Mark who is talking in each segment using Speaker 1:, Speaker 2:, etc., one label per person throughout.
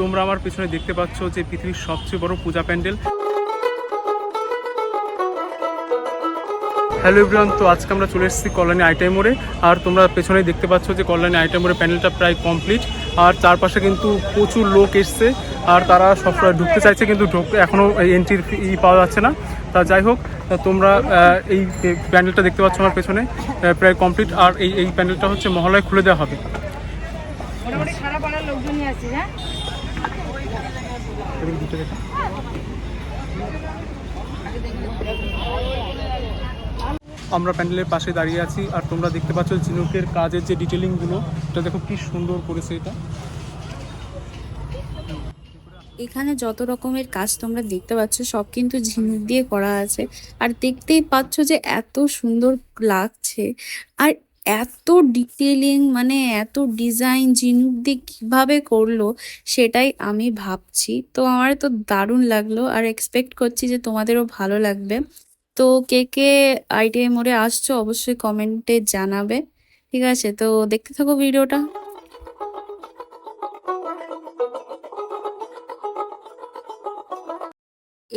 Speaker 1: তোমরা আমার পেছনে দেখতে পাচ্ছ যে পৃথিবীর সবচেয়ে বড় পূজা প্যান্ডেল। হ্যালো এভরিওয়ান তো আজকে আমরা চলে এসেছি কল্যাণী আইটাই মোড়ে। আর তোমরা পেছনেই দেখতে পাচ্ছ যে কল্যাণী আইটাই মোড়ে প্যান্ডেলটা প্রায় কমপ্লিট আর চারপাশে কিন্তু প্রচুর লোক এসছে। আর তারা সব ঢুকতে চাইছে, কিন্তু এখনও এন্ট্রির ই পাওয়া যাচ্ছে না। তা যাই হোক তোমরা এই প্যান্ডেলটা দেখতে পাচ্ছ আমার পেছনে প্রায় কমপ্লিট আর এই এই প্যান্ডেলটা হচ্ছে মহলায় খুলে দেওয়া হবে। আমরা প্যান্ডেলের পাশে দাঁড়িয়ে আছি, আর তোমরা দেখতে পাচ্ছ ঝিনুকের কাজের যে ডিটেলিংগুলো এটা দেখো কি সুন্দর করেছে এটা।
Speaker 2: এখানে যত রকমের কাজ তোমরা দেখতে পাচ্ছ, সব কিন্তু ঝিনুক দিয়ে করা আছে। আর দেখতেই পাচ্ছ যে এত সুন্দর লাগছে। আর এত ডিটেলিং মানে এত ডিজাইন ঝিনুক দিয়ে কীভাবে করল সেটাই আমি ভাবছি। তো আমার তো দারুণ লাগল আর এক্সপেক্ট করছি যে তোমাদেরও ভালো লাগবে। তো কে কে আইটিআই মোড়ে আসছো অবশ্যই কমেন্টে জানাবে। ঠিক আছে, তো দেখতে থাকো ভিডিওটা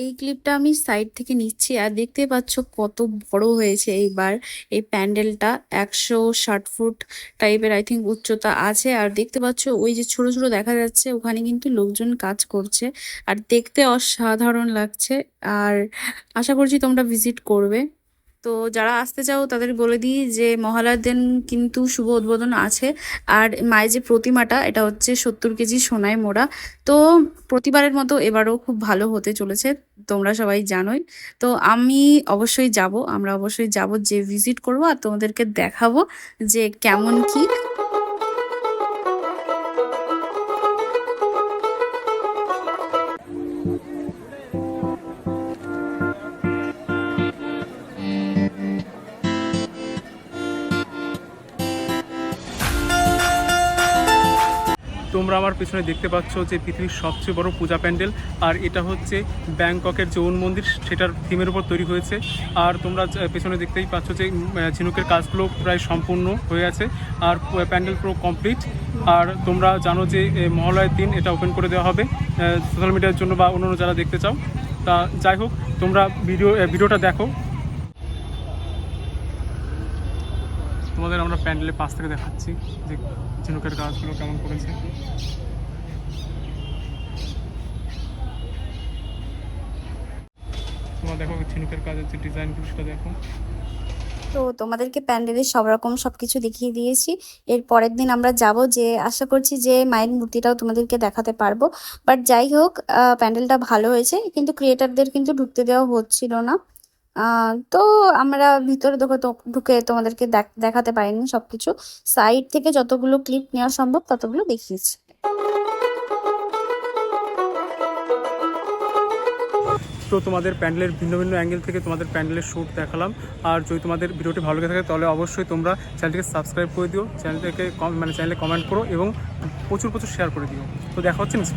Speaker 2: এই ক্লিপটা আমি সাইড থেকে নিচ্ছি আর দেখতে পাচ্ছ কত বড় হয়েছে এইবার। এই প্যান্ডেলটা একশো ষাট ফুট টাইপের আই থিঙ্ক উচ্চতা আছে। আর দেখতে পাচ্ছ ওই যে ছোট ছোট দেখা যাচ্ছে, ওখানে কিন্তু লোকজন কাজ করছে। আর দেখতে অসাধারণ লাগছে। আর আশা করছি তোমরা ভিজিট করবে। তো যারা আসতে চাও তাদের বলে দিই যে মহালয়ার দিন কিন্তু শুভ উদ্বোধন আছে। আর মায়ের যে প্রতিমাটা, এটা হচ্ছে সত্তর কেজি সোনায় মোড়া। তো প্রতিবারের মতো এবারও খুব ভালো হতে চলেছে, তোমরা সবাই জানোই। তো আমি অবশ্যই যাব, আমরা অবশ্যই যাব, যে ভিজিট করব আর তোমাদেরকে দেখাবো যে কেমন কি।
Speaker 1: তোমরা আমার পেছনে দেখতে পাচ্ছ যে পৃথিবীর সবচেয়ে বড় পূজা প্যান্ডেল, আর এটা হচ্ছে ব্যাংককের যে ওন মন্দির, সেটার থিমের উপর তৈরি হয়েছে। আর তোমরা পেছনে দেখতেই পাচ্ছ যে ঝিনুকের কাজগুলো প্রায় সম্পূর্ণ হয়ে আছে, আর প্যান্ডেল পুরো কমপ্লিট। আর তোমরা জানো যে মহালয়ের দিন এটা ওপেন করে দেওয়া হবে সোশ্যাল মিডিয়ার জন্য বা অন্য যারা দেখতে চাও। তা যাই হোক, তোমরা ভিডিও ভিডিওটা দেখো। তোমাদের আমরা প্যান্ডেলের পাশ থেকে দেখাচ্ছি যে ঝিনুকের কাজগুলো কেমন করেছে। তোমরা দেখো ঝিনুকের কাজের যে ডিজাইনগুলো সেটা দেখো।
Speaker 2: তো তোমাদেরকে প্যান্ডেলের সব রকম সবকিছু দেখিয়ে দিয়েছি। এর পরের দিন আমরা যাব যে আশা করছি যে মায়ের মূর্তিটাও তোমাদেরকে দেখাতে পারব। বাট যাই হোক প্যান্ডেলটা ভালো হয়েছে, কিন্তু ক্রিয়েটারদের কিন্তু ঢুকতে দেওয়া হচ্ছিল না। তো আমরা ভিতরে ঢুকে ঢুকে তোমাদেরকে দেখ- দেখাতে পারিনি সবকিছু। সাইড থেকে যতগুলো ক্লিপ নেওয়া সম্ভব ততগুলো দেখিয়েছি।
Speaker 1: তো তোমাদের প্যান্ডেলের ভিন্ন ভিন্ন অ্যাঙ্গেল থেকে তোমাদের প্যান্ডেলের শ্যুট দেখালাম। আর যদি তোমাদের ভিডিওটি ভালো লেগে থাকে তাহলে অবশ্যই তোমরা চ্যানেলটিকে সাবস্ক্রাইব করে দিও। চ্যানেলটাকে মানে চ্যানেলে কমেন্ট করো এবং প্রচুর প্রচুর শেয়ার করে দিও। তো দেখা হচ্ছে নেক্সট